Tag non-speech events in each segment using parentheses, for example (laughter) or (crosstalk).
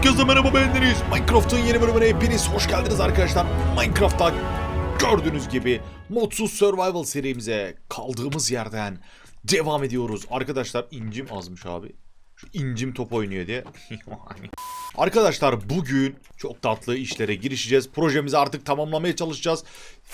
Herkese merhaba bendeniz. Minecraft'ın yeni bölümüne hepiniz hoş geldiniz arkadaşlar. Minecraft'ta gördüğünüz gibi Modsuz Survival serimize kaldığımız yerden devam ediyoruz. Arkadaşlar incim azmış abi. Şu incim top oynuyor diye. (laughs) Arkadaşlar bugün çok tatlı işlere girişeceğiz. Projemizi artık tamamlamaya çalışacağız.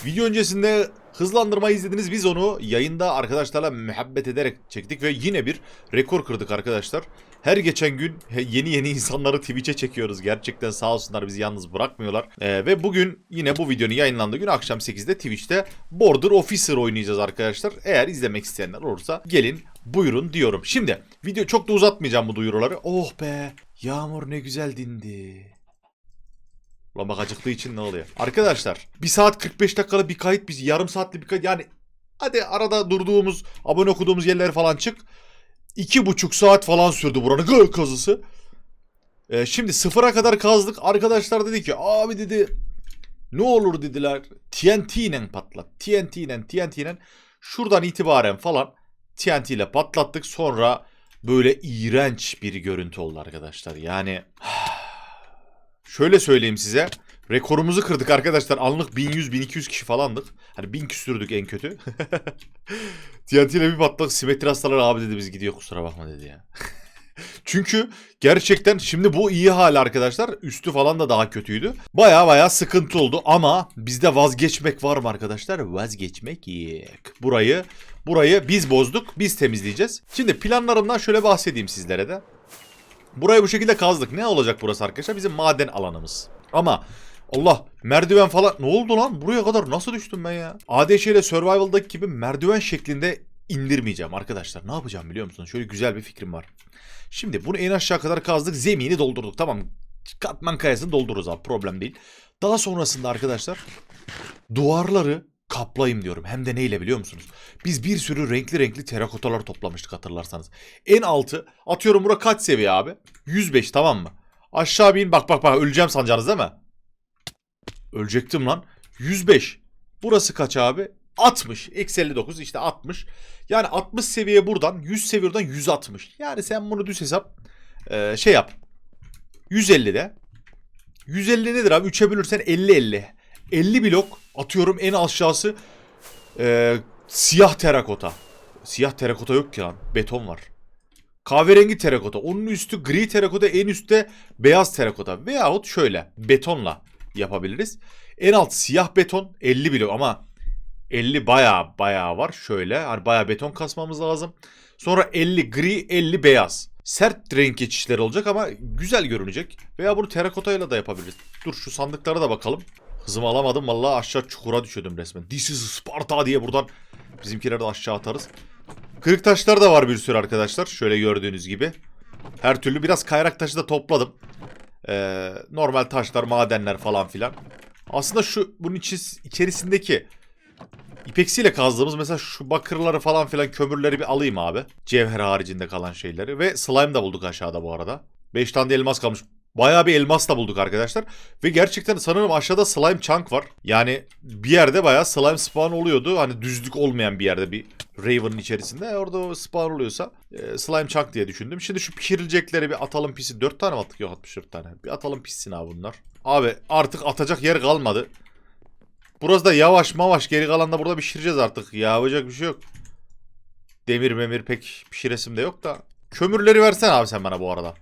Video öncesinde hızlandırma izlediniz. Biz onu yayında arkadaşlarla muhabbet ederek çektik ve yine bir rekor kırdık arkadaşlar. Her geçen gün yeni yeni insanları Twitch'e çekiyoruz. Gerçekten sağ olsunlar bizi yalnız bırakmıyorlar. Ee, ve bugün yine bu videonun yayınlandığı gün akşam 8'de Twitch'te Border Officer oynayacağız arkadaşlar. Eğer izlemek isteyenler olursa gelin buyurun diyorum. Şimdi video çok da uzatmayacağım bu duyuruları. Oh be yağmur ne güzel dindi. Ulan bak acıktığı için ne oluyor? Arkadaşlar 1 saat 45 dakikalık bir kayıt biz yarım saatlik bir kayıt yani hadi arada durduğumuz abone okuduğumuz yerler falan çık. İki buçuk saat falan sürdü buranın (laughs) kazısı. Ee, şimdi sıfıra kadar kazdık. Arkadaşlar dedi ki abi dedi ne olur dediler TNT ile patlat. TNT ile TNT ile şuradan itibaren falan TNT ile patlattık. Sonra böyle iğrenç bir görüntü oldu arkadaşlar. Yani (sighs) şöyle söyleyeyim size. Rekorumuzu kırdık arkadaşlar. Anlık 1100-1200 kişi falandık. Hani 1000 küsürdük en kötü. (laughs) TNT ile bir patladık. Simetri hastaları abi dedi biz gidiyor kusura bakma dedi ya. (laughs) Çünkü gerçekten şimdi bu iyi hali arkadaşlar. Üstü falan da daha kötüydü. Baya baya sıkıntı oldu ama bizde vazgeçmek var mı arkadaşlar? Vazgeçmek yok. Burayı burayı biz bozduk. Biz temizleyeceğiz. Şimdi planlarımdan şöyle bahsedeyim sizlere de. Burayı bu şekilde kazdık. Ne olacak burası arkadaşlar? Bizim maden alanımız. Ama Allah merdiven falan ne oldu lan? Buraya kadar nasıl düştüm ben ya? ADŞ ile Survival'daki gibi merdiven şeklinde indirmeyeceğim arkadaşlar. Ne yapacağım biliyor musunuz? Şöyle güzel bir fikrim var. Şimdi bunu en aşağı kadar kazdık. Zemini doldurduk. Tamam. Katman kayasını doldururuz abi. Problem değil. Daha sonrasında arkadaşlar duvarları kaplayayım diyorum. Hem de neyle biliyor musunuz? Biz bir sürü renkli renkli terakotalar toplamıştık hatırlarsanız. En altı atıyorum bura kaç seviye abi? 105 tamam mı? Aşağı bir in bak bak bak öleceğim sanacağınız değil mi? Ölecektim lan. 105. Burası kaç abi? 60. Eksi 59 işte 60. Yani 60 seviye buradan 100 seviye buradan 160. Yani sen bunu düz hesap e, şey yap. 150 de. 150 nedir abi? 3'e bölürsen 50-50. 50 blok atıyorum en aşağısı e, siyah terakota. Siyah terakota yok ki lan. Beton var. Kahverengi terakota. Onun üstü gri terakota. En üstte beyaz terakota. Veyahut şöyle betonla yapabiliriz. En alt siyah beton 50 blok ama 50 baya baya var. Şöyle hani baya beton kasmamız lazım. Sonra 50 gri 50 beyaz. Sert renk geçişleri olacak ama güzel görünecek. Veya bunu terakotayla da yapabiliriz. Dur şu sandıklara da bakalım. Hızımı alamadım vallahi aşağı çukura düşüyordum resmen. This is Sparta diye buradan bizimkileri de aşağı atarız. Kırık taşlar da var bir sürü arkadaşlar. Şöyle gördüğünüz gibi. Her türlü biraz kayrak taşı da topladım. Ee, normal taşlar, madenler falan filan. Aslında şu bunun içi- içerisindeki ipeksiyle kazdığımız mesela şu bakırları falan filan kömürleri bir alayım abi. Cevher haricinde kalan şeyleri. Ve slime da bulduk aşağıda bu arada. 5 tane de elmas kalmış. Bayağı bir elmas da bulduk arkadaşlar. Ve gerçekten sanırım aşağıda slime chunk var. Yani bir yerde bayağı slime spawn oluyordu. Hani düzlük olmayan bir yerde bir Raven'ın içerisinde. Orada o spawn oluyorsa e, slime chunk diye düşündüm. Şimdi şu pişirilecekleri bir atalım pisi. 4 tane mi attık? Yok 64 tane. Bir atalım pissin abi bunlar. Abi artık atacak yer kalmadı. Burası da yavaş mavaş geri kalan da burada pişireceğiz artık. Yapacak bir şey yok. Demir memir pek pişiresim de yok da. Kömürleri versen abi sen bana bu arada.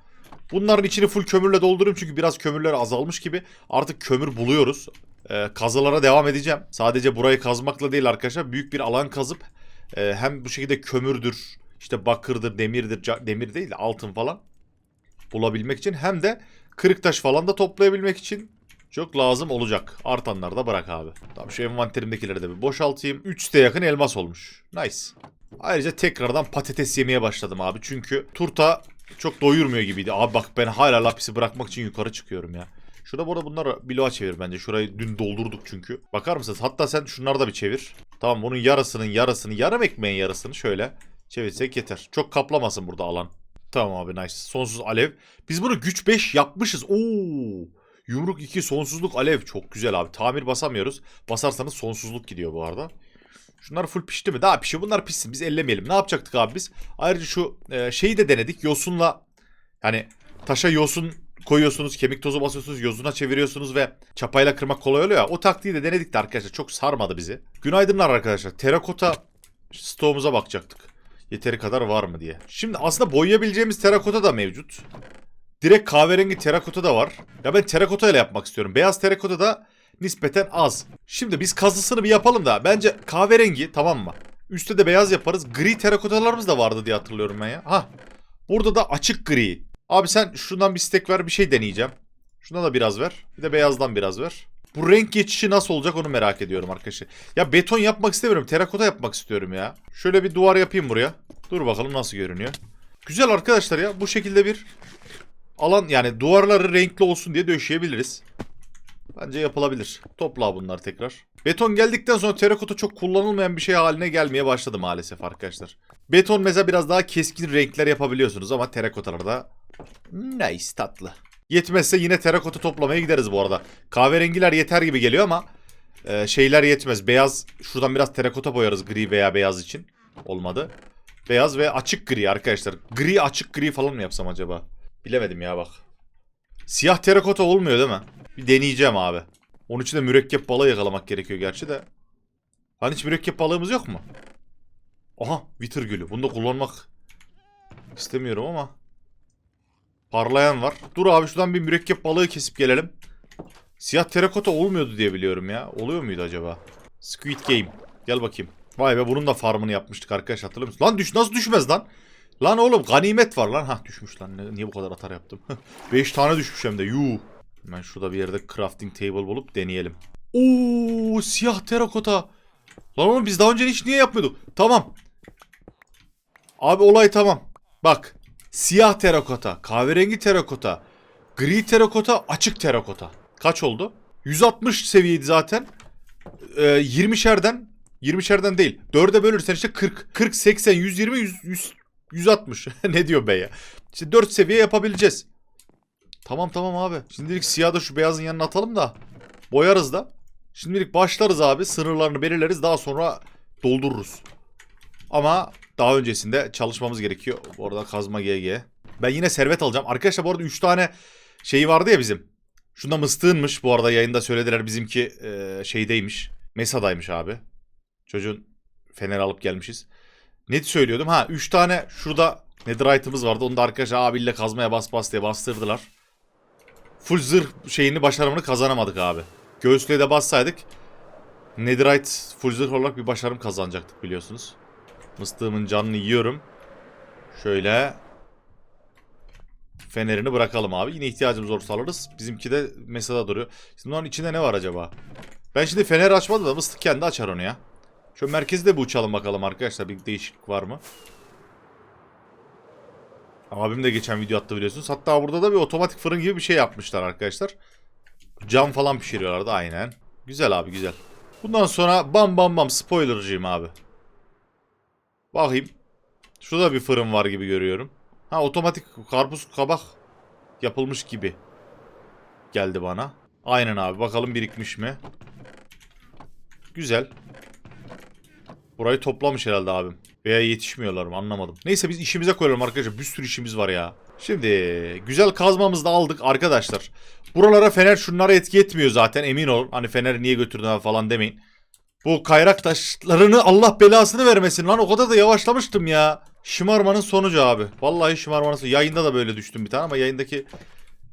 Bunların içini full kömürle doldurayım çünkü biraz kömürler azalmış gibi. Artık kömür buluyoruz. Ee, kazılara devam edeceğim. Sadece burayı kazmakla değil arkadaşlar. Büyük bir alan kazıp e, hem bu şekilde kömürdür, işte bakırdır, demirdir, demir değil de altın falan bulabilmek için hem de kırık taş falan da toplayabilmek için çok lazım olacak. Artanları da bırak abi. Tamam şu envanterimdekileri de bir boşaltayım. 3'te yakın elmas olmuş. Nice. Ayrıca tekrardan patates yemeye başladım abi. Çünkü turta çok doyurmuyor gibiydi. Abi bak ben hala lapisi bırakmak için yukarı çıkıyorum ya. Şurada bu arada bunları bloğa çevir bence. Şurayı dün doldurduk çünkü. Bakar mısınız? Hatta sen şunları da bir çevir. Tamam bunun yarısının yarısını, yarım ekmeğin yarısını şöyle çevirsek yeter. Çok kaplamasın burada alan. Tamam abi nice. Sonsuz alev. Biz bunu güç 5 yapmışız. Oo. Yumruk 2 sonsuzluk alev. Çok güzel abi. Tamir basamıyoruz. Basarsanız sonsuzluk gidiyor bu arada. Şunlar full pişti mi? Daha pişiyor. Bunlar pişsin. Biz ellemeyelim. Ne yapacaktık abi biz? Ayrıca şu e, şeyi de denedik. Yosunla hani taşa yosun koyuyorsunuz, kemik tozu basıyorsunuz, yozuna çeviriyorsunuz ve çapayla kırmak kolay oluyor ya. O taktiği de denedik de arkadaşlar çok sarmadı bizi. Günaydınlar arkadaşlar. Terakota stoğumuza bakacaktık. Yeteri kadar var mı diye. Şimdi aslında boyayabileceğimiz terakota da mevcut. Direkt kahverengi terakota da var. Ya ben terakota ile yapmak istiyorum. Beyaz terakota da nispeten az. Şimdi biz kazısını bir yapalım da bence kahverengi tamam mı? Üstte de beyaz yaparız. Gri terakotalarımız da vardı diye hatırlıyorum ben ya. Ha. Burada da açık gri. Abi sen şundan bir stek ver bir şey deneyeceğim. Şuna da biraz ver. Bir de beyazdan biraz ver. Bu renk geçişi nasıl olacak onu merak ediyorum arkadaşlar. Ya beton yapmak istemiyorum. Terakota yapmak istiyorum ya. Şöyle bir duvar yapayım buraya. Dur bakalım nasıl görünüyor. Güzel arkadaşlar ya. Bu şekilde bir alan yani duvarları renkli olsun diye döşeyebiliriz. Bence yapılabilir. Topla bunlar tekrar. Beton geldikten sonra terakota çok kullanılmayan bir şey haline gelmeye başladı maalesef arkadaşlar. Beton mesela biraz daha keskin renkler yapabiliyorsunuz ama terakotalarda nice tatlı. Yetmezse yine terakota toplamaya gideriz bu arada. Kahverengiler yeter gibi geliyor ama e, şeyler yetmez. Beyaz şuradan biraz terakota boyarız gri veya beyaz için. Olmadı. Beyaz ve açık gri arkadaşlar. Gri açık gri falan mı yapsam acaba? Bilemedim ya bak. Siyah terakota olmuyor değil mi? Bir deneyeceğim abi. Onun için de mürekkep balığı yakalamak gerekiyor gerçi de. Hani hiç mürekkep balığımız yok mu? Aha Wither gülü. Bunu da kullanmak istemiyorum ama. Parlayan var. Dur abi şuradan bir mürekkep balığı kesip gelelim. Siyah terakota olmuyordu diye biliyorum ya. Oluyor muydu acaba? Squid Game. Gel bakayım. Vay be bunun da farmını yapmıştık arkadaş hatırlıyor musun? Lan düş nasıl düşmez lan? Lan oğlum ganimet var lan. Hah düşmüş lan. Niye bu kadar atar yaptım? (laughs) 5 tane düşmüş hem de. Yuh. Hemen şurada bir yerde crafting table bulup deneyelim. Oo siyah terakota. Lan oğlum biz daha önce hiç niye yapmıyorduk? Tamam. Abi olay tamam. Bak. Siyah terakota, kahverengi terakota, gri terakota, açık terakota. Kaç oldu? 160 seviyeydi zaten. Ee, 20'şerden 20'şerden değil. 4'e bölürsen işte 40. 40, 80, 120, 100, 100 160. (laughs) ne diyor be ya? İşte 4 seviye yapabileceğiz. Tamam tamam abi. Şimdilik siyah da şu beyazın yanına atalım da. Boyarız da. Şimdilik başlarız abi. Sınırlarını belirleriz. Daha sonra doldururuz. Ama daha öncesinde çalışmamız gerekiyor. Bu arada kazma GG. Ben yine servet alacağım. Arkadaşlar bu arada 3 tane şeyi vardı ya bizim. Şunda mıstığınmış. Bu arada yayında söylediler bizimki e, şeydeymiş. Mesa'daymış abi. Çocuğun fener alıp gelmişiz. Ne söylüyordum? Ha 3 tane şurada netherite'ımız vardı. Onu da arkadaşlar abiyle kazmaya bas bas diye bastırdılar. Full zırh şeyini başarımını kazanamadık abi. Göğüslüğe de bassaydık netherite full zırh olarak bir başarım kazanacaktık biliyorsunuz. Mıstığımın canını yiyorum. Şöyle fenerini bırakalım abi. Yine ihtiyacımız olursa alırız. Bizimki de mesela duruyor. Şimdi onun içinde ne var acaba? Ben şimdi fener açmadım da mıstık kendi açar onu ya. Şu merkezi de bir uçalım bakalım arkadaşlar. Bir değişiklik var mı? Abim de geçen video attı biliyorsunuz. Hatta burada da bir otomatik fırın gibi bir şey yapmışlar arkadaşlar. Cam falan pişiriyorlardı aynen. Güzel abi güzel. Bundan sonra bam bam bam spoilercıyım abi. Bakayım. Şurada bir fırın var gibi görüyorum. Ha otomatik karpuz kabak yapılmış gibi geldi bana. Aynen abi bakalım birikmiş mi? Güzel. Burayı toplamış herhalde abim. Veya yetişmiyorlar mı anlamadım. Neyse biz işimize koyalım arkadaşlar. Bir sürü işimiz var ya. Şimdi güzel kazmamızı da aldık arkadaşlar. Buralara fener şunlara etki etmiyor zaten emin olun. Hani feneri niye götürdün falan demeyin. Bu kayrak taşlarını Allah belasını vermesin lan. O kadar da yavaşlamıştım ya. Şımarmanın sonucu abi. Vallahi şımarmanın sonucu. Yayında da böyle düştüm bir tane ama yayındaki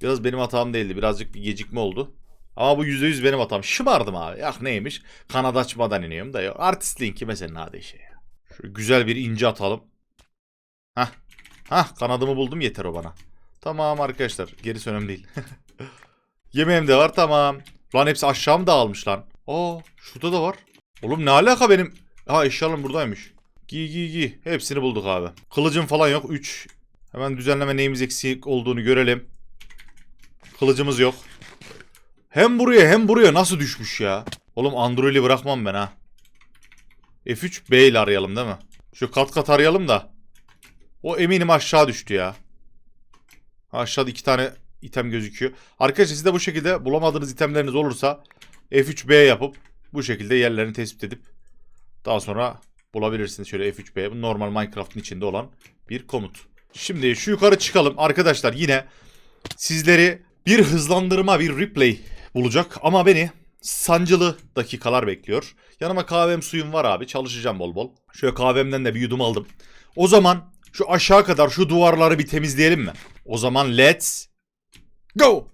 biraz benim hatam değildi. Birazcık bir gecikme oldu. Ama bu %100 benim hatam. Şımardım abi. Ya neymiş? Kanat açmadan iniyorum da yok. Artistliğin kime senin hadi işe ya. Şöyle güzel bir ince atalım. Hah. Hah kanadımı buldum yeter o bana. Tamam arkadaşlar. Gerisi önemli değil. (laughs) Yemeğim de var tamam. Lan hepsi aşağı mı dağılmış lan? Aa şurada da var. Oğlum ne alaka benim? Ha eşyalarım buradaymış. Giy giy giy. Hepsini bulduk abi. Kılıcım falan yok. 3. Hemen düzenleme neyimiz eksik olduğunu görelim. Kılıcımız yok. Hem buraya hem buraya nasıl düşmüş ya? Oğlum Android'i bırakmam ben ha. F3 B ile arayalım değil mi? Şu kat kat arayalım da. O eminim aşağı düştü ya. Aşağıda iki tane item gözüküyor. Arkadaşlar siz de bu şekilde bulamadığınız itemleriniz olursa F3B yapıp bu şekilde yerlerini tespit edip daha sonra bulabilirsiniz. Şöyle F3B bu normal Minecraft'ın içinde olan bir komut. Şimdi şu yukarı çıkalım arkadaşlar yine sizleri bir hızlandırma, bir replay bulacak ama beni sancılı dakikalar bekliyor. Yanıma kahvem suyum var abi. Çalışacağım bol bol. Şöyle kahvemden de bir yudum aldım. O zaman şu aşağı kadar şu duvarları bir temizleyelim mi? O zaman let's go.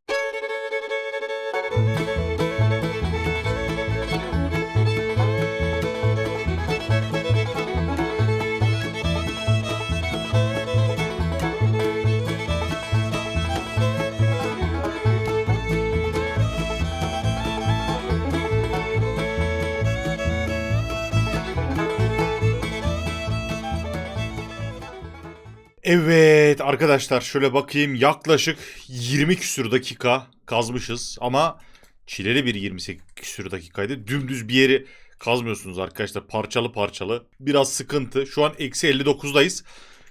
Evet arkadaşlar şöyle bakayım yaklaşık 20 küsür dakika kazmışız ama çileli bir 28 küsür dakikaydı. Dümdüz bir yeri kazmıyorsunuz arkadaşlar parçalı parçalı. Biraz sıkıntı. Şu an eksi 59'dayız.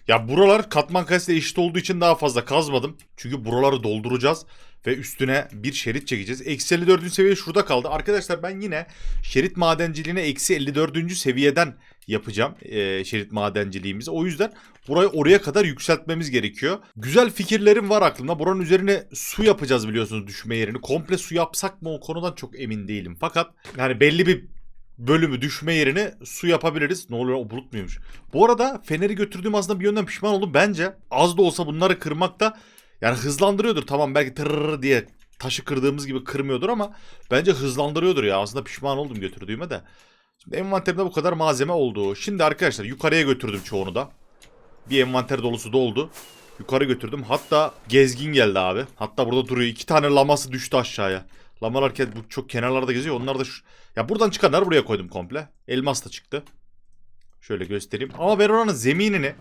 Ya buralar katman kayısıyla eşit olduğu için daha fazla kazmadım. Çünkü buraları dolduracağız ve üstüne bir şerit çekeceğiz. Eksi 54. seviye şurada kaldı. Arkadaşlar ben yine şerit madenciliğine eksi 54. seviyeden yapacağım e, şerit madenciliğimizi. O yüzden burayı oraya kadar yükseltmemiz gerekiyor. Güzel fikirlerim var aklımda. Buranın üzerine su yapacağız biliyorsunuz düşme yerini. Komple su yapsak mı o konudan çok emin değilim. Fakat yani belli bir bölümü düşme yerini su yapabiliriz. Ne oluyor o bulut muymuş? Bu arada feneri götürdüğüm aslında bir yönden pişman oldum. Bence az da olsa bunları kırmak da yani hızlandırıyordur. Tamam belki tırrrr diye taşı kırdığımız gibi kırmıyordur ama bence hızlandırıyordur ya. Aslında pişman oldum götürdüğüme de. Şimdi envanterimde bu kadar malzeme oldu. Şimdi arkadaşlar yukarıya götürdüm çoğunu da. Bir envanter dolusu doldu. Yukarı götürdüm. Hatta gezgin geldi abi. Hatta burada duruyor. İki tane laması düştü aşağıya. Lamalar bu çok kenarlarda geziyor. Onlar da şu... Ya buradan çıkanları buraya koydum komple. Elmas da çıktı. Şöyle göstereyim. Ama ben oranın zeminini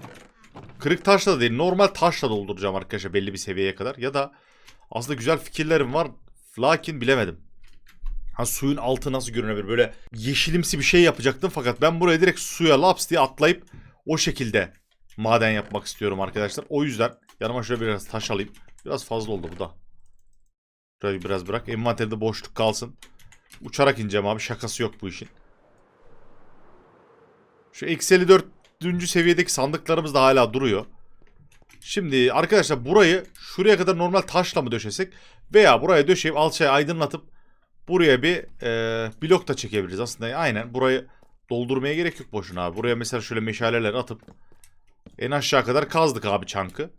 kırık taşla da değil normal taşla dolduracağım arkadaşlar belli bir seviyeye kadar. Ya da aslında güzel fikirlerim var. Lakin bilemedim. Ha suyun altı nasıl görünebilir? Böyle yeşilimsi bir şey yapacaktım fakat ben buraya direkt suya laps diye atlayıp o şekilde maden yapmak istiyorum arkadaşlar. O yüzden yanıma şöyle biraz taş alayım. Biraz fazla oldu bu da. Şurayı biraz bırak. Envanterde boşluk kalsın. Uçarak ineceğim abi. Şakası yok bu işin. Şu eksi 54. seviyedeki sandıklarımız da hala duruyor. Şimdi arkadaşlar burayı şuraya kadar normal taşla mı döşesek veya buraya döşeyip alçaya aydınlatıp buraya bir e, blok da çekebiliriz aslında. Aynen burayı doldurmaya gerek yok boşuna abi. Buraya mesela şöyle meşaleler atıp en aşağı kadar kazdık abi çankı.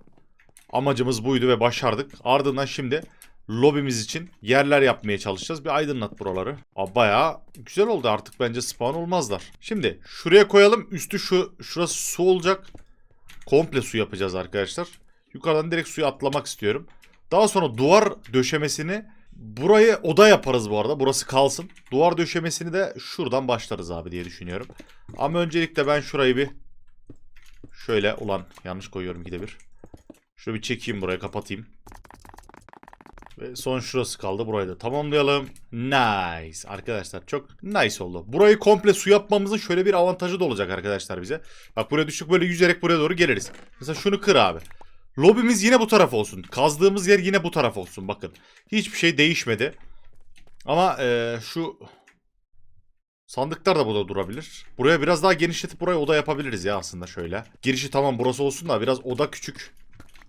Amacımız buydu ve başardık. Ardından şimdi lobimiz için yerler yapmaya çalışacağız. Bir aydınlat buraları. Aa, bayağı güzel oldu artık bence spawn olmazlar. Şimdi şuraya koyalım. Üstü şu şurası su olacak. Komple su yapacağız arkadaşlar. Yukarıdan direkt suya atlamak istiyorum. Daha sonra duvar döşemesini burayı oda yaparız bu arada. Burası kalsın. Duvar döşemesini de şuradan başlarız abi diye düşünüyorum. Ama öncelikle ben şurayı bir şöyle ulan yanlış koyuyorum ikide bir. Şöyle bir çekeyim buraya kapatayım. Ve son şurası kaldı. Burayı da tamamlayalım. Nice. Arkadaşlar çok nice oldu. Burayı komple su yapmamızın şöyle bir avantajı da olacak arkadaşlar bize. Bak buraya düştük böyle yüzerek buraya doğru geliriz. Mesela şunu kır abi. Lobimiz yine bu taraf olsun. Kazdığımız yer yine bu taraf olsun. Bakın. Hiçbir şey değişmedi. Ama eee, şu sandıklar da burada durabilir. Buraya biraz daha genişletip buraya oda yapabiliriz ya aslında şöyle. Girişi tamam burası olsun da biraz oda küçük.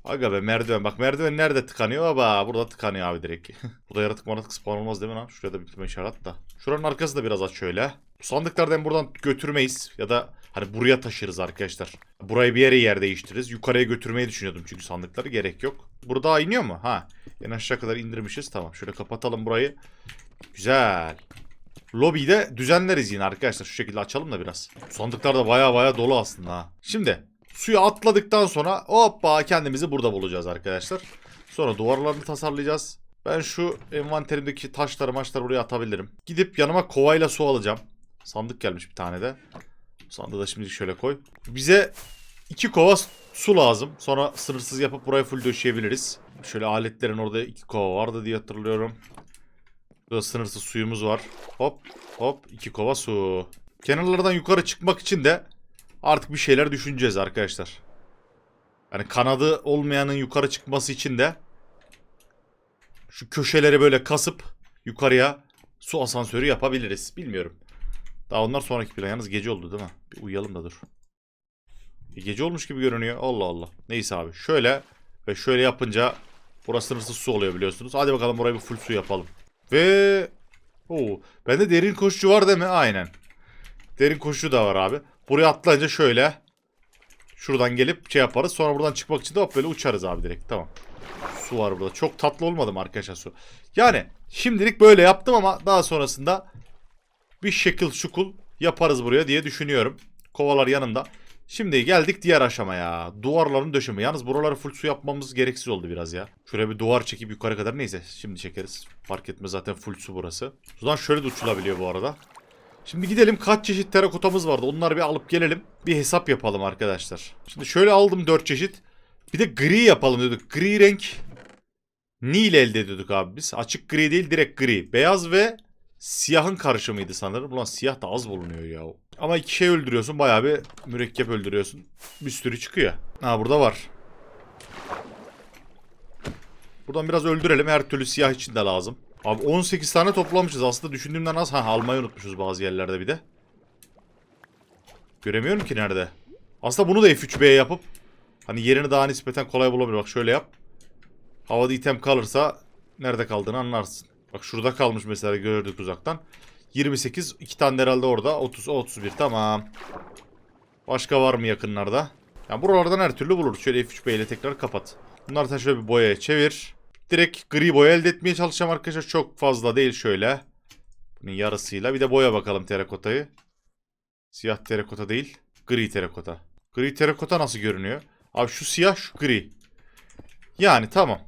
Aga be merdiven. Bak merdiven nerede tıkanıyor? Aba burada tıkanıyor abi direkt. (laughs) burada yaratık maratık spawn olmaz değil mi lan? Şuraya da bir işaret da. Şuranın arkası da biraz aç şöyle. Bu sandıklardan buradan götürmeyiz. Ya da hani buraya taşırız arkadaşlar. Burayı bir yere yer değiştiririz. Yukarıya götürmeyi düşünüyordum çünkü sandıkları gerek yok. Burada iniyor mu? Ha. En aşağı kadar indirmişiz. Tamam. Şöyle kapatalım burayı. Güzel. Lobiyi de düzenleriz yine arkadaşlar. Şu şekilde açalım da biraz. Sandıklar da baya baya dolu aslında. Şimdi suya atladıktan sonra hoppa kendimizi burada bulacağız arkadaşlar. Sonra duvarlarını tasarlayacağız. Ben şu envanterimdeki taşları maçları buraya atabilirim. Gidip yanıma kovayla su alacağım. Sandık gelmiş bir tane de. Sandığı da şimdi şöyle koy. Bize iki kova su lazım. Sonra sınırsız yapıp burayı full döşeyebiliriz. Şöyle aletlerin orada iki kova vardı diye hatırlıyorum. Burada sınırsız suyumuz var. Hop hop iki kova su. Kenarlardan yukarı çıkmak için de artık bir şeyler düşüneceğiz arkadaşlar. Yani kanadı olmayanın yukarı çıkması için de şu köşeleri böyle kasıp yukarıya su asansörü yapabiliriz. Bilmiyorum. Daha onlar sonraki plan. Yalnız gece oldu değil mi? Bir uyuyalım da dur. E, gece olmuş gibi görünüyor. Allah Allah. Neyse abi. Şöyle ve şöyle yapınca Burası sınırsız su oluyor biliyorsunuz. Hadi bakalım burayı bir full su yapalım. Ve... Oo, bende derin koşucu var değil mi? Aynen. Derin koşucu da var abi. Buraya atlayınca şöyle. Şuradan gelip şey yaparız. Sonra buradan çıkmak için de hop böyle uçarız abi direkt. Tamam. Su var burada. Çok tatlı olmadı mı arkadaşlar su? Yani şimdilik böyle yaptım ama daha sonrasında bir şekil şukul yaparız buraya diye düşünüyorum. Kovalar yanımda. Şimdi geldik diğer aşamaya. Duvarların döşeme. Yalnız buraları full su yapmamız gereksiz oldu biraz ya. Şuraya bir duvar çekip yukarı kadar neyse. Şimdi çekeriz. Fark etmez zaten full su burası. Sudan şöyle de uçulabiliyor bu arada. Şimdi gidelim kaç çeşit terakotamız vardı. Onları bir alıp gelelim. Bir hesap yapalım arkadaşlar. Şimdi şöyle aldım 4 çeşit. Bir de gri yapalım dedik. Gri renk Nil elde ediyorduk abi biz. Açık gri değil direkt gri. Beyaz ve siyahın karışımıydı sanırım. Ulan siyah da az bulunuyor ya. Ama iki şey öldürüyorsun. Bayağı bir mürekkep öldürüyorsun. Bir sürü çıkıyor. Ha burada var. Buradan biraz öldürelim. Her türlü siyah için de lazım. Abi 18 tane toplamışız. Aslında düşündüğümden az. Ha almayı unutmuşuz bazı yerlerde bir de. Göremiyorum ki nerede. Aslında bunu da F3B yapıp hani yerini daha nispeten kolay bulabilir. Bak şöyle yap. Havada item kalırsa nerede kaldığını anlarsın. Bak şurada kalmış mesela gördük uzaktan. 28 iki tane de herhalde orada 30 31 tamam. Başka var mı yakınlarda? Yani buralardan her türlü buluruz. Şöyle F3B ile tekrar kapat. Bunları sen şöyle bir boyaya çevir. Direkt gri boya elde etmeye çalışacağım arkadaşlar. Çok fazla değil şöyle. Bunun yarısıyla. Bir de boya bakalım terakotayı. Siyah terakota değil. Gri terakota. Gri terakota nasıl görünüyor? Abi şu siyah şu gri. Yani tamam.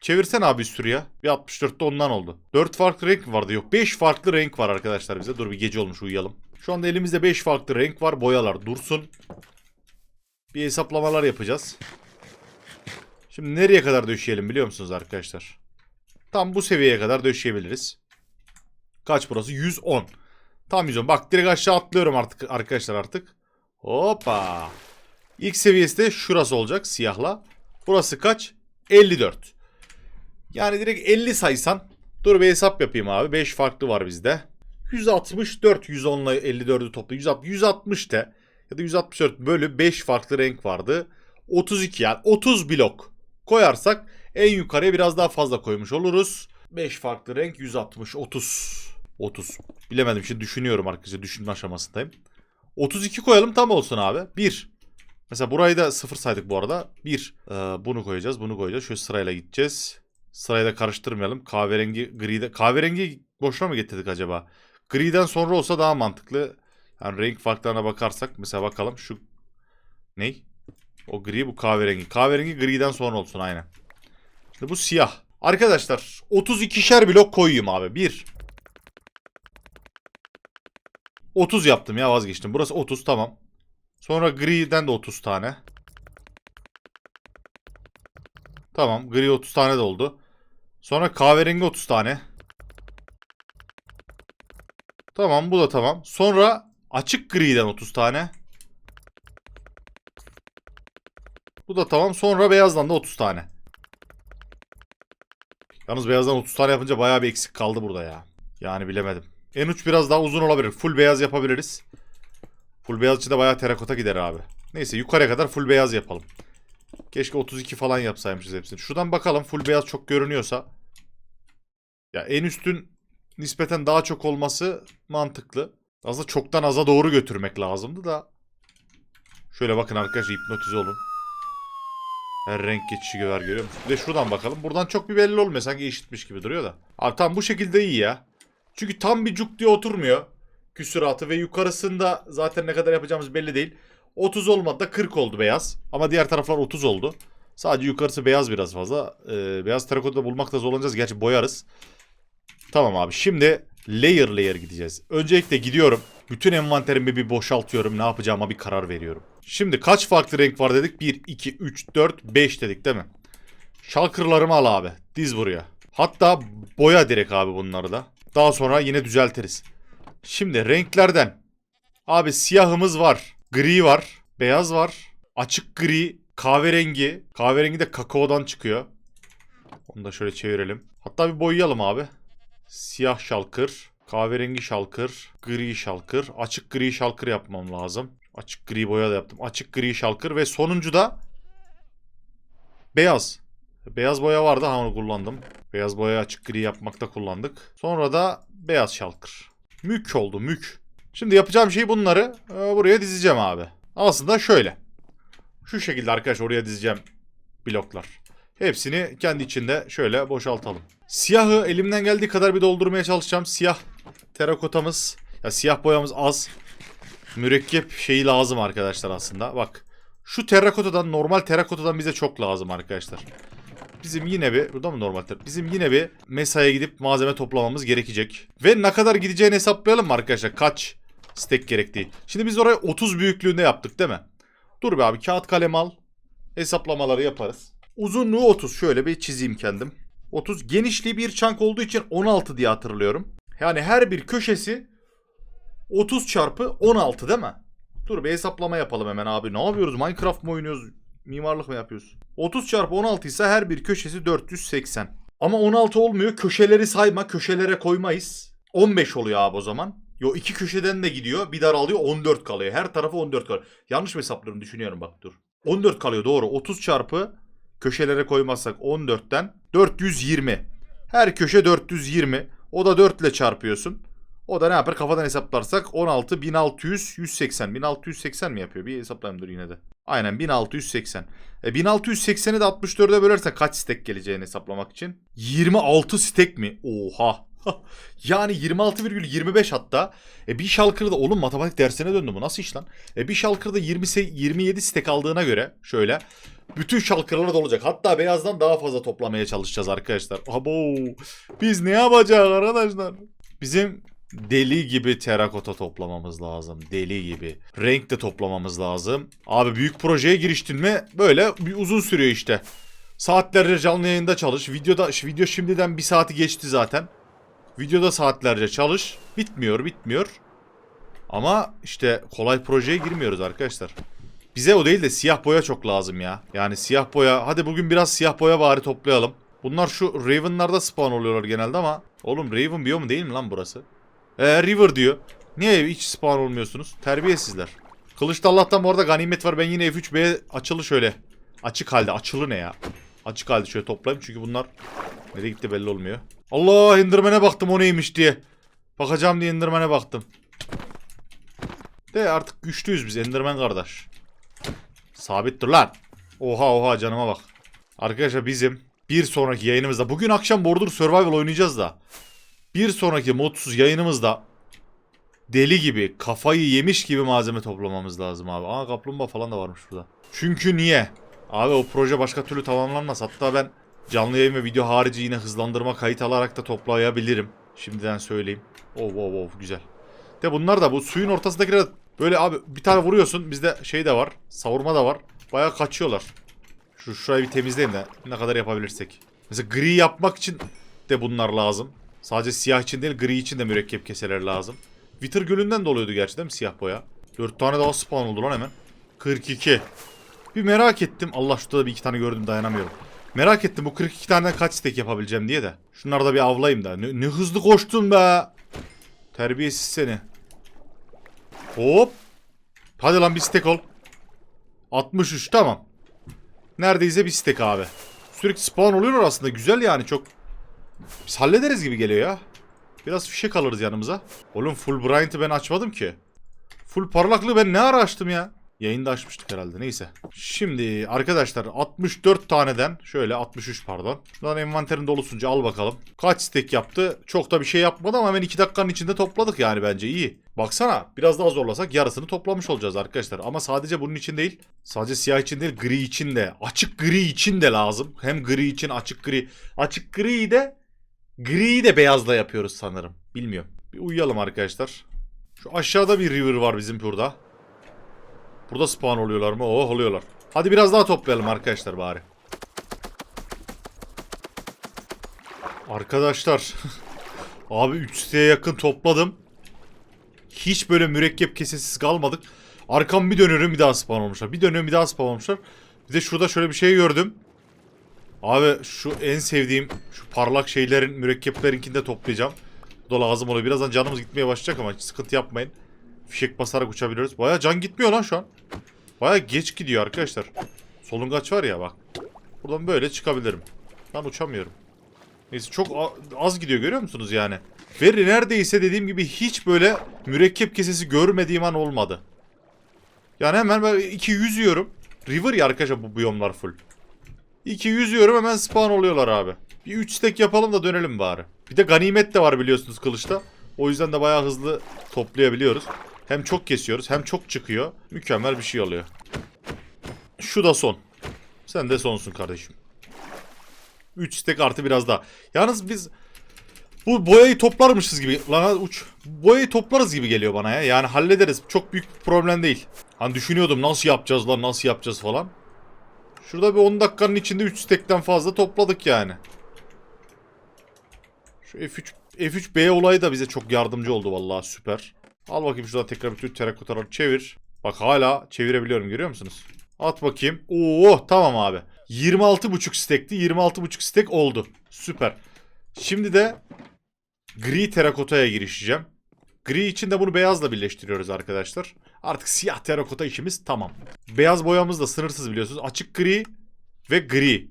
Çevirsen abi üstürü ya. Bir 64'te ondan oldu. 4 farklı renk vardı? Yok 5 farklı renk var arkadaşlar bize. Dur bir gece olmuş uyuyalım. Şu anda elimizde 5 farklı renk var. Boyalar dursun. Bir hesaplamalar yapacağız. Şimdi nereye kadar döşeyelim biliyor musunuz arkadaşlar? Tam bu seviyeye kadar döşeyebiliriz. Kaç burası? 110. Tam 110. Bak direkt aşağı atlıyorum artık arkadaşlar artık. Hoppa. İlk seviyesi de şurası olacak siyahla. Burası kaç? 54. Yani direkt 50 saysan. Dur bir hesap yapayım abi. 5 farklı var bizde. 164 110 ile 54'ü topla. 160, 160 de ya da 164 bölü 5 farklı renk vardı. 32 yani 30 blok koyarsak en yukarıya biraz daha fazla koymuş oluruz. 5 farklı renk 160 30 30 bilemedim şimdi düşünüyorum arkadaşlar düşünme aşamasındayım. 32 koyalım tam olsun abi. 1 Mesela burayı da sıfır saydık bu arada. 1 ee, bunu koyacağız bunu koyacağız. Şöyle sırayla gideceğiz. Sırayı da karıştırmayalım. Kahverengi gri de kahverengi boşuna mı getirdik acaba? Griden sonra olsa daha mantıklı. Yani renk farklarına bakarsak mesela bakalım şu ney? O gri bu kahverengi. Kahverengi griden sonra olsun aynen. Şimdi bu siyah. Arkadaşlar 32'şer blok koyayım abi. 1 30 yaptım ya vazgeçtim. Burası 30 tamam. Sonra griden de 30 tane. Tamam gri 30 tane de oldu. Sonra kahverengi 30 tane. Tamam bu da tamam. Sonra açık griden 30 tane. Bu da tamam. Sonra beyazdan da 30 tane. Yalnız beyazdan 30 tane yapınca bayağı bir eksik kaldı burada ya. Yani bilemedim. En uç biraz daha uzun olabilir. Full beyaz yapabiliriz. Full beyaz için de bayağı terakota gider abi. Neyse yukarıya kadar full beyaz yapalım. Keşke 32 falan yapsaymışız hepsini. Şuradan bakalım full beyaz çok görünüyorsa. Ya en üstün nispeten daha çok olması mantıklı. Aslında çoktan aza doğru götürmek lazımdı da. Şöyle bakın arkadaşlar hipnotize olun. Her renk geçişi göver görüyor musun? Bir de şuradan bakalım. Buradan çok bir belli olmuyor. Sanki eşitmiş gibi duruyor da. Abi tam bu şekilde iyi ya. Çünkü tam bir cuk diye oturmuyor. Küsuratı ve yukarısında zaten ne kadar yapacağımız belli değil. 30 olmadı da 40 oldu beyaz. Ama diğer taraflar 30 oldu. Sadece yukarısı beyaz biraz fazla. Ee, beyaz terakota bulmakta zorlanacağız. Gerçi boyarız. Tamam abi şimdi layer layer gideceğiz. Öncelikle gidiyorum. Bütün envanterimi bir boşaltıyorum. Ne yapacağıma bir karar veriyorum. Şimdi kaç farklı renk var dedik? 1, 2, 3, 4, 5 dedik değil mi? Şalkırlarımı al abi. Diz buraya. Hatta boya direkt abi bunları da. Daha sonra yine düzeltiriz. Şimdi renklerden. Abi siyahımız var. Gri var. Beyaz var. Açık gri. Kahverengi. Kahverengi de kakaodan çıkıyor. Onu da şöyle çevirelim. Hatta bir boyayalım abi. Siyah şalkır. Kahverengi şalkır. Gri şalkır. Açık gri şalkır yapmam lazım. Açık gri boya da yaptım. Açık gri şalkır ve sonuncu da beyaz. Beyaz boya vardı ha onu kullandım. Beyaz boya açık gri yapmakta kullandık. Sonra da beyaz şalkır. Mük oldu mük. Şimdi yapacağım şey bunları e, buraya dizeceğim abi. Aslında şöyle. Şu şekilde arkadaşlar oraya dizeceğim bloklar. Hepsini kendi içinde şöyle boşaltalım. Siyahı elimden geldiği kadar bir doldurmaya çalışacağım. Siyah terakotamız, ya siyah boyamız az. Mürekkep şeyi lazım arkadaşlar aslında. Bak şu terrakotadan normal terrakotadan bize çok lazım arkadaşlar. Bizim yine bir burada mı normal ter- Bizim yine bir mesaya gidip malzeme toplamamız gerekecek. Ve ne kadar gideceğini hesaplayalım mı arkadaşlar? Kaç stek gerektiği. Şimdi biz oraya 30 büyüklüğünde yaptık değil mi? Dur be abi kağıt kalem al. Hesaplamaları yaparız. Uzunluğu 30. Şöyle bir çizeyim kendim. 30. Genişliği bir çank olduğu için 16 diye hatırlıyorum. Yani her bir köşesi 30 çarpı 16 değil mi? Dur bir hesaplama yapalım hemen abi. Ne yapıyoruz? Minecraft mı oynuyoruz? Mimarlık mı yapıyoruz? 30 çarpı 16 ise her bir köşesi 480. Ama 16 olmuyor. Köşeleri sayma. Köşelere koymayız. 15 oluyor abi o zaman. Yo iki köşeden de gidiyor. Bir daralıyor 14 kalıyor. Her tarafı 14 kalıyor. Yanlış mı hesaplıyorum düşünüyorum bak dur. 14 kalıyor doğru. 30 çarpı köşelere koymazsak 14'ten 420. Her köşe 420. O da 4 ile çarpıyorsun. O da ne yapar? Kafadan hesaplarsak 16, 1600, 180. 1680 mi yapıyor? Bir hesaplayayım dur yine de. Aynen 1680. E 1680'i de 64'e bölersen kaç stek geleceğini hesaplamak için? 26 stek mi? Oha. (laughs) yani 26,25 hatta. E bir şalkırda oğlum matematik dersine döndü bu. Nasıl iş lan? E bir şalkırda 20 se- 27 stek aldığına göre şöyle bütün şalkırlar da olacak. Hatta beyazdan daha fazla toplamaya çalışacağız arkadaşlar. Abo. Biz ne yapacağız arkadaşlar? Bizim deli gibi terakota toplamamız lazım. Deli gibi. Renk de toplamamız lazım. Abi büyük projeye giriştin mi böyle bir uzun sürüyor işte. Saatlerce canlı yayında çalış. Videoda video şimdiden bir saati geçti zaten. Videoda saatlerce çalış. Bitmiyor, bitmiyor. Ama işte kolay projeye girmiyoruz arkadaşlar. Bize o değil de siyah boya çok lazım ya. Yani siyah boya. Hadi bugün biraz siyah boya bari toplayalım. Bunlar şu Raven'larda spawn oluyorlar genelde ama. Oğlum Raven biyomu değil mi lan burası? Ee River diyor. Niye hiç spawn olmuyorsunuz? Terbiyesizler. Kılıçta Allah'tan bu arada ganimet var. Ben yine F3B'ye açılı şöyle. Açık halde. Açılı ne ya? Açık halde şöyle toplayayım. Çünkü bunlar nereye gitti belli olmuyor. Allah Enderman'e baktım o neymiş diye. Bakacağım diye Enderman'e baktım. De artık güçlüyüz biz Enderman kardeş. Sabit dur lan. Oha oha canıma bak. Arkadaşlar bizim bir sonraki yayınımızda bugün akşam Border Survival oynayacağız da bir sonraki modsuz yayınımızda deli gibi kafayı yemiş gibi malzeme toplamamız lazım abi. Aa kaplumbağa falan da varmış burada. Çünkü niye? Abi o proje başka türlü tamamlanmaz. Hatta ben canlı yayın ve video harici yine hızlandırma kayıt alarak da toplayabilirim. Şimdiden söyleyeyim. Oh oh oh güzel. De bunlar da bu suyun ortasındakiler böyle abi bir tane vuruyorsun. Bizde şey de var. Savurma da var. Baya kaçıyorlar. Şu şurayı bir temizleyin de ne kadar yapabilirsek. Mesela gri yapmak için de bunlar lazım. Sadece siyah için değil gri için de mürekkep keseleri lazım. Wither gölünden de oluyordu gerçi değil mi siyah boya? 4 tane daha spawn oldu lan hemen. 42. Bir merak ettim. Allah şurada da bir iki tane gördüm dayanamıyorum. Merak ettim bu 42 taneden kaç stek yapabileceğim diye de. Şunları da bir avlayayım da. Ne, ne hızlı koştun be. Terbiyesiz seni. Hop. Hadi lan bir stek ol. 63 tamam. Neredeyse bir stek abi. Sürekli spawn oluyorlar aslında. Güzel yani çok. Biz hallederiz gibi geliyor ya. Biraz fişek alırız yanımıza. Oğlum full Bryant'ı ben açmadım ki. Full parlaklığı ben ne ara açtım ya? Yayında açmıştık herhalde neyse. Şimdi arkadaşlar 64 taneden şöyle 63 pardon. Şuradan envanterin dolusunca al bakalım. Kaç stek yaptı? Çok da bir şey yapmadı ama hemen 2 dakikanın içinde topladık yani bence iyi. Baksana biraz daha zorlasak yarısını toplamış olacağız arkadaşlar. Ama sadece bunun için değil. Sadece siyah için değil gri için de. Açık gri için de lazım. Hem gri için açık gri. Açık gri de Gri'yi de beyazla yapıyoruz sanırım. Bilmiyorum. Bir uyuyalım arkadaşlar. Şu aşağıda bir river var bizim burada. Burada spawn oluyorlar mı? Oh oluyorlar. Hadi biraz daha toplayalım arkadaşlar bari. Arkadaşlar. (laughs) Abi 3 siteye yakın topladım. Hiç böyle mürekkep kesesiz kalmadık. Arkam bir dönüyorum bir daha spawn olmuşlar. Bir dönüyorum bir daha spawn olmuşlar. Bir de şurada şöyle bir şey gördüm. Abi şu en sevdiğim şu parlak şeylerin mürekkeplerinkini de toplayacağım. Bu da lazım oluyor. Birazdan canımız gitmeye başlayacak ama sıkıntı yapmayın. Fişek basarak uçabiliyoruz. Baya can gitmiyor lan şu an. Baya geç gidiyor arkadaşlar. Solungaç var ya bak. Buradan böyle çıkabilirim. Ben uçamıyorum. Neyse çok az gidiyor görüyor musunuz yani? Ve neredeyse dediğim gibi hiç böyle mürekkep kesesi görmediğim an olmadı. Yani hemen ben iki yüzüyorum. River ya arkadaşlar bu biyomlar full. İki yüzüyorum hemen spawn oluyorlar abi. Bir 3 stack yapalım da dönelim bari. Bir de ganimet de var biliyorsunuz kılıçta. O yüzden de bayağı hızlı toplayabiliyoruz. Hem çok kesiyoruz hem çok çıkıyor. Mükemmel bir şey oluyor. Şu da son. Sen de sonsun kardeşim. 3 stack artı biraz daha. Yalnız biz bu boyayı toplarmışız gibi. Lan uç. Boyayı toplarız gibi geliyor bana ya. Yani hallederiz. Çok büyük bir problem değil. Hani düşünüyordum nasıl yapacağız lan nasıl yapacağız falan. Şurada bir 10 dakikanın içinde 3 stack'ten fazla topladık yani. Şu F3 F3B olayı da bize çok yardımcı oldu vallahi süper. Al bakayım şuradan tekrar bütün terakotaları çevir. Bak hala çevirebiliyorum görüyor musunuz? At bakayım. Oo tamam abi. 26.5 stack'ti. 26.5 stack oldu. Süper. Şimdi de gri terakotaya girişeceğim. Gri için de bunu beyazla birleştiriyoruz arkadaşlar. Artık siyah terakota işimiz tamam. Beyaz boyamız da sınırsız biliyorsunuz. Açık gri ve gri.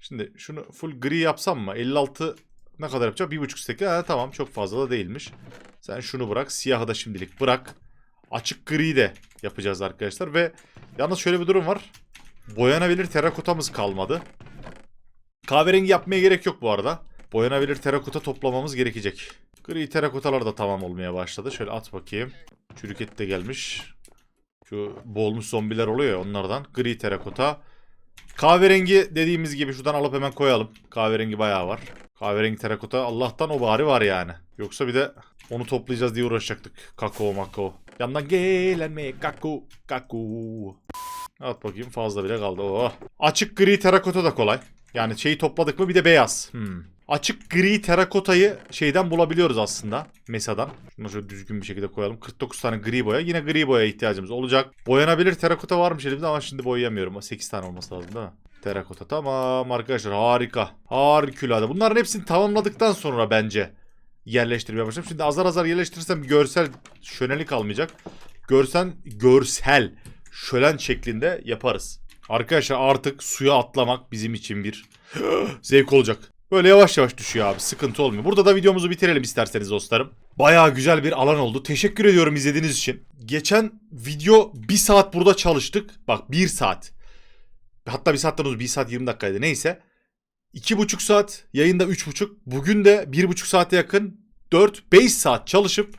Şimdi şunu full gri yapsam mı? 56 ne kadar yapacağım? 1.5 stack. Ha, tamam çok fazla da değilmiş. Sen şunu bırak. Siyahı da şimdilik bırak. Açık gri de yapacağız arkadaşlar. Ve yalnız şöyle bir durum var. Boyanabilir terakotamız kalmadı. Kahverengi yapmaya gerek yok bu arada. Boyanabilir terakota toplamamız gerekecek. Gri terakotalar da tamam olmaya başladı. Şöyle at bakayım. Çürük de gelmiş. Şu boğulmuş zombiler oluyor ya onlardan. Gri terakota. Kahverengi dediğimiz gibi şuradan alıp hemen koyalım. Kahverengi bayağı var. Kahverengi terakota Allah'tan o bari var yani. Yoksa bir de onu toplayacağız diye uğraşacaktık. Kakao makao. Yandan gelen mi kakao kakao. At bakayım fazla bile kaldı. Oh. Açık gri terakota da kolay. Yani şeyi topladık mı bir de beyaz. Hmm. Açık gri terakotayı şeyden bulabiliyoruz aslında. Mesa'dan. Şunu şöyle düzgün bir şekilde koyalım. 49 tane gri boya. Yine gri boya ihtiyacımız olacak. Boyanabilir terakota varmış elimde ama şimdi boyayamıyorum. 8 tane olması lazım değil mi? Terakota tamam arkadaşlar harika. Harikulade. Bunların hepsini tamamladıktan sonra bence yerleştirmeye başlayalım. Şimdi azar azar yerleştirirsem görsel şöneli kalmayacak. Görsen görsel şölen şeklinde yaparız. Arkadaşlar artık suya atlamak bizim için bir (gasps) zevk olacak. Böyle yavaş yavaş düşüyor abi. Sıkıntı olmuyor. Burada da videomuzu bitirelim isterseniz dostlarım. Bayağı güzel bir alan oldu. Teşekkür ediyorum izlediğiniz için. Geçen video bir saat burada çalıştık. Bak bir saat. Hatta bir saatten uzun. Bir saat 20 dakikaydı. Neyse. İki buçuk saat. Yayında üç buçuk. Bugün de bir buçuk saate yakın 4-5 saat çalışıp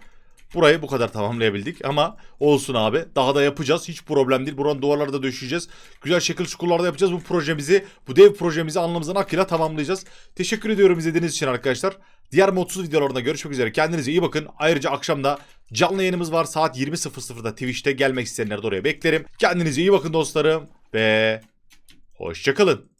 Burayı bu kadar tamamlayabildik ama olsun abi. Daha da yapacağız. Hiç problem değil. Buranın duvarları da döşeyeceğiz. Güzel şekil çukurlarda yapacağız. Bu projemizi, bu dev projemizi alnımızın akıyla tamamlayacağız. Teşekkür ediyorum izlediğiniz için arkadaşlar. Diğer modsuz videolarında görüşmek üzere. Kendinize iyi bakın. Ayrıca akşamda canlı yayınımız var. Saat 20.00'da Twitch'te gelmek isteyenleri de oraya beklerim. Kendinize iyi bakın dostlarım ve hoşçakalın.